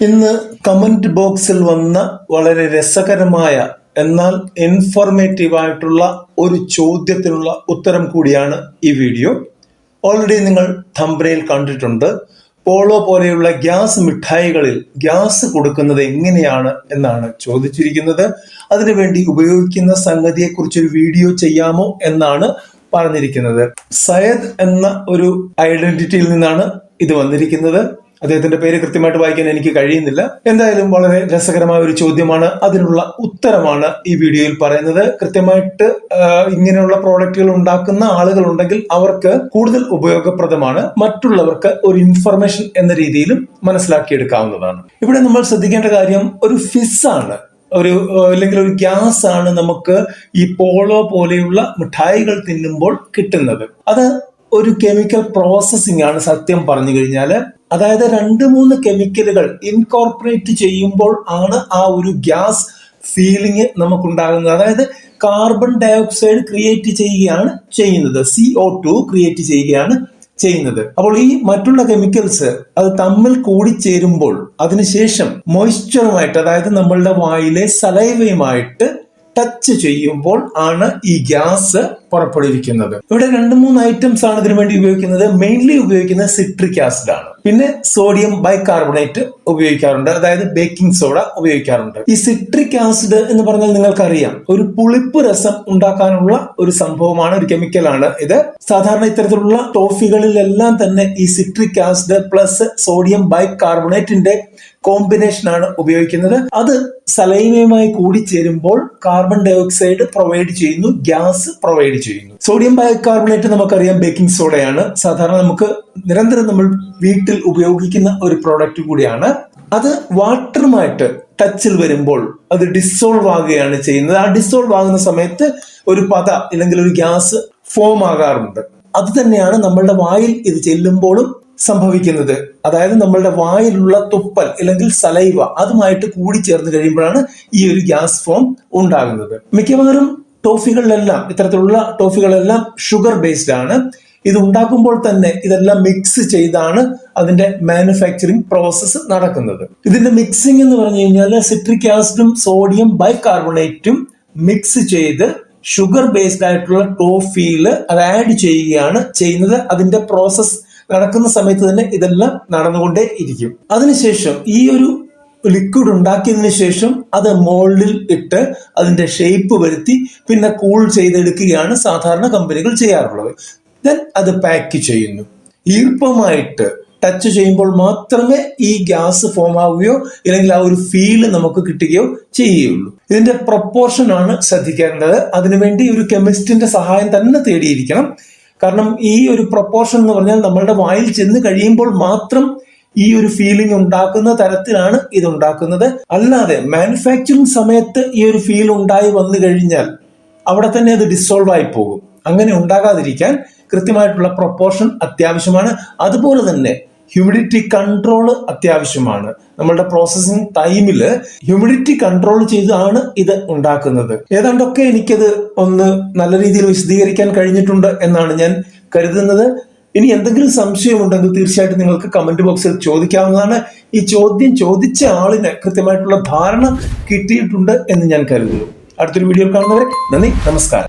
ഇന്ന് കമന്റ് ബോക്സിൽ വന്ന വളരെ രസകരമായ എന്നാൽ ഇൻഫോർമേറ്റീവ് ആയിട്ടുള്ള ഒരു ചോദ്യത്തിനുള്ള ഉത്തരം കൂടിയാണ് ഈ വീഡിയോ ഓൾറെഡി നിങ്ങൾ തമ്പനയിൽ കണ്ടിട്ടുണ്ട്. പോളോ പോലെയുള്ള ഗ്യാസ് മിഠായികളിൽ ഗ്യാസ് കൊടുക്കുന്നത് എങ്ങനെയാണ് എന്നാണ് ചോദിച്ചിരിക്കുന്നത്. അതിനുവേണ്ടി ഉപയോഗിക്കുന്ന സംഗതിയെക്കുറിച്ച് ഒരു വീഡിയോ ചെയ്യാമോ എന്നാണ് പറഞ്ഞിരിക്കുന്നത്. സയദ് എന്ന ഒരു ഐഡന്റിറ്റിയിൽ നിന്നാണ് ഇത് വന്നിരിക്കുന്നത്. അദ്ദേഹത്തിന്റെ പേര് കൃത്യമായിട്ട് വായിക്കാൻ എനിക്ക് കഴിയുന്നില്ല. എന്തായാലും വളരെ രസകരമായ ഒരു ചോദ്യമാണ്. അതിനുള്ള ഉത്തരമാണ് ഈ വീഡിയോയിൽ പറയുന്നത്. കൃത്യമായിട്ട് ഇങ്ങനെയുള്ള പ്രോഡക്റ്റുകൾ ഉണ്ടാക്കുന്ന ആളുകൾ ഉണ്ടെങ്കിൽ അവർക്ക് കൂടുതൽ ഉപയോഗപ്രദമാണ്. മറ്റുള്ളവർക്ക് ഒരു ഇൻഫർമേഷൻ എന്ന രീതിയിലും മനസ്സിലാക്കിയെടുക്കാവുന്നതാണ്. ഇവിടെ നമ്മൾ ശ്രദ്ധിക്കേണ്ട കാര്യം ഒരു ഫിസ് ആണ്. ഒരു അല്ലെങ്കിൽ ഒരു ഗ്യാസ് ആണ് നമുക്ക് ഈ പോളോ പോലെയുള്ള മിഠായികൾ തിന്നുമ്പോൾ കിട്ടുന്നത്. അത് ഒരു കെമിക്കൽ പ്രോസസ്സിംഗ് ആണ് സത്യം പറഞ്ഞു കഴിഞ്ഞാൽ അതായത് രണ്ട് മൂന്ന് കെമിക്കലുകൾ ഇൻകോർപ്പറേറ്റ് ചെയ്യുമ്പോൾ ആണ് ആ ഒരു ഗ്യാസ് ഫീലിംഗ് നമുക്കുണ്ടാകുന്നത്. അതായത് കാർബൺ ഡയോക്സൈഡ് ക്രിയേറ്റ് ചെയ്യുകയാണ് ചെയ്യുന്നത്. സി ഒ ടു ക്രിയേറ്റ് ചെയ്യുകയാണ് ചെയ്യുന്നത്. അപ്പോൾ ഈ മറ്റുള്ള കെമിക്കൽസ് അത് തമ്മിൽ കൂടിച്ചേരുമ്പോൾ അതിനുശേഷം മോയ്സ്ചറുമായിട്ട് അതായത് നമ്മളുടെ വായിലെ സലൈവയുമായിട്ട് ടച്ച് ചെയ്യുമ്പോൾ ആണ് ഈ ഗ്യാസ് പുറപ്പെടുവിക്കുന്നത്. ഇവിടെ രണ്ട് മൂന്ന് ഐറ്റംസ് ആണ് ഇതിനു വേണ്ടി ഉപയോഗിക്കുന്നത്. മെയിൻലി ഉപയോഗിക്കുന്നത് സിട്രിക് ആസിഡ് ആണ്. പിന്നെ സോഡിയം ബൈകാർബണേറ്റ് ഉപയോഗിക്കാറുണ്ട്. അതായത് ബേക്കിംഗ് സോഡ ഉപയോഗിക്കാറുണ്ട്. ഈ സിട്രിക് ആസിഡ് എന്ന് പറഞ്ഞാൽ നിങ്ങൾക്കറിയാം. ഒരു പുളിപ്പ് രസം ഉണ്ടാക്കാനുള്ള ഒരു സംഭവമാണ് ഒരു കെമിക്കലാണ് ഇത്. സാധാരണ ഇത്തരത്തിലുള്ള ടോഫികളിലെല്ലാം തന്നെ ഈ സിട്രിക് ആസിഡ് പ്ലസ് സോഡിയം ബൈകാർബണേറ്റിന്റെ കോമ്പിനേഷൻ ആണ് ഉപയോഗിക്കുന്നത്. അത് സലൈനയുമായി കൂടി ചേരുമ്പോൾ കാർബൺ ഡയോക്സൈഡ് പ്രൊവൈഡ് ചെയ്യുന്നു ഗ്യാസ് പ്രൊവൈഡ് ചെയ്യുന്നു. സോഡിയം ബൈകാർബണേറ്റ് നമുക്കറിയാം ബേക്കിംഗ് സോഡയാണ് സാധാരണ നമുക്ക് നിരന്തരം നമ്മൾ വീട്ടിൽ ഉപയോഗിക്കുന്ന ഒരു പ്രോഡക്റ്റ് കൂടിയാണ്. അത് വാട്ടറുമായിട്ട് ടച്ചിൽ വരുമ്പോൾ അത് ഡിസോൾവ് ആകുകയാണ് ചെയ്യുന്നത്. ആ ഡിസോൾവ് ആകുന്ന സമയത്ത് ഒരു പത അല്ലെങ്കിൽ ഒരു ഗ്യാസ് ഫോം ആകാറുണ്ട്. അത് തന്നെയാണ് നമ്മളുടെ വായിൽ ഇത് ചെല്ലുമ്പോഴും സംഭവിക്കുന്നത്. അതായത് നമ്മളുടെ വായിലുള്ള തുപ്പൽ അല്ലെങ്കിൽ സലൈവ അതുമായിട്ട് കൂടി ചേർന്ന് കഴിയുമ്പോഴാണ് ഈ ഒരു ഗ്യാസ് ഫോം ഉണ്ടാകുന്നത്. മിക്കവാറും ടോഫികളിലെല്ലാം ഇത്തരത്തിലുള്ള ടോഫികളെല്ലാം ഷുഗർ ബേസ്ഡ് ആണ്. ഇത് ഉണ്ടാക്കുമ്പോൾ തന്നെ ഇതെല്ലാം മിക്സ് ചെയ്താണ് അതിന്റെ മാനുഫാക്ചറിങ് പ്രോസസ്സ് നടക്കുന്നത്. ഇതിന്റെ മിക്സിംഗ് എന്ന് പറഞ്ഞു കഴിഞ്ഞാൽ സിട്രിക് ആസിഡും സോഡിയം ബൈകാർബണേറ്റും മിക്സ് ചെയ്ത് ഷുഗർ ബേസ്ഡ് ആയിട്ടുള്ള ടോഫിയിൽ അത് ആഡ് ചെയ്യുകയാണ് ചെയ്യുന്നത്. അതിന്റെ പ്രോസസ്സ് നടക്കുന്ന സമയത്ത് തന്നെ ഇതെല്ലാം നടന്നുകൊണ്ടേ ഇരിക്കും അതിനുശേഷം ഈ ഒരു ലിക്വിഡ് ഉണ്ടാക്കിയതിന് ശേഷം അത് മോൾഡിൽ ഇട്ട് അതിന്റെ ഷേപ്പ് വരുത്തി പിന്നെ കൂൾ ചെയ്തെടുക്കുകയാണ് സാധാരണ കമ്പനികൾ ചെയ്യാറുള്ളത്. ദെൻ അത് പാക്ക് ചെയ്യുന്നു. ഈർപ്പമായിട്ട് ടച്ച് ചെയ്യുമ്പോൾ മാത്രമേ ഈ ഗ്യാസ് ഫോം ആവുകയോ അല്ലെങ്കിൽ ആ ഒരു ഫീൽ നമുക്ക് കിട്ടുകയോ ചെയ്യുകയുള്ളൂ ഇതിന്റെ പ്രൊപ്പോർഷൻ ആണ് ശ്രദ്ധിക്കേണ്ടത്. അതിനുവേണ്ടി ഒരു കെമിസ്റ്റിന്റെ സഹായം തന്നെ തേടിയിരിക്കണം. കാരണം ഈ ഒരു പ്രൊപ്പോർഷൻ എന്ന് പറഞ്ഞാൽ നമ്മളുടെ വായിൽ ചെന്ന് കഴിയുമ്പോൾ മാത്രം ഈ ഒരു ഫീലിംഗ് ഉണ്ടാക്കുന്ന തരത്തിലാണ് ഇത് ഉണ്ടാക്കുന്നത്. അല്ലാതെ മാനുഫാക്ചറിങ് സമയത്ത് ഈ ഒരു ഫീൽ ഉണ്ടായി വന്നു കഴിഞ്ഞാൽ അവിടെ തന്നെ അത് ഡിസോൾവ് ആയി പോകും. അങ്ങനെ ഉണ്ടാകാതിരിക്കാൻ കൃത്യമായിട്ടുള്ള പ്രൊപ്പോർഷൻ അത്യാവശ്യമാണ്. അതുപോലെ തന്നെ ഹ്യൂമിഡിറ്റി കൺട്രോൾ അത്യാവശ്യമാണ്. നമ്മളുടെ പ്രോസസ്സിംഗ് ടൈമിൽ ഹ്യൂമിഡിറ്റി കൺട്രോൾ ചെയ്താണ് ഇത് ഉണ്ടാക്കുന്നത്. ഏതാണ്ടൊക്കെ എനിക്കത് ഒന്ന് നല്ല രീതിയിൽ വിശദീകരിക്കാൻ കഴിഞ്ഞിട്ടുണ്ട് എന്നാണ് ഞാൻ കരുതുന്നത്. ഇനി എന്തെങ്കിലും സംശയമുണ്ടെങ്കിൽ തീർച്ചയായിട്ടും നിങ്ങൾക്ക് കമന്റ് ബോക്സിൽ ചോദിക്കാവുന്നതാണ്. ഈ ചോദ്യം ചോദിച്ച ആളിന് കൃത്യമായിട്ടുള്ള ധാരണ കിട്ടിയിട്ടുണ്ട് എന്ന് ഞാൻ കരുതുന്നു. അടുത്തൊരു വീഡിയോ കാണുന്നവരെ നന്ദി നമസ്കാരം.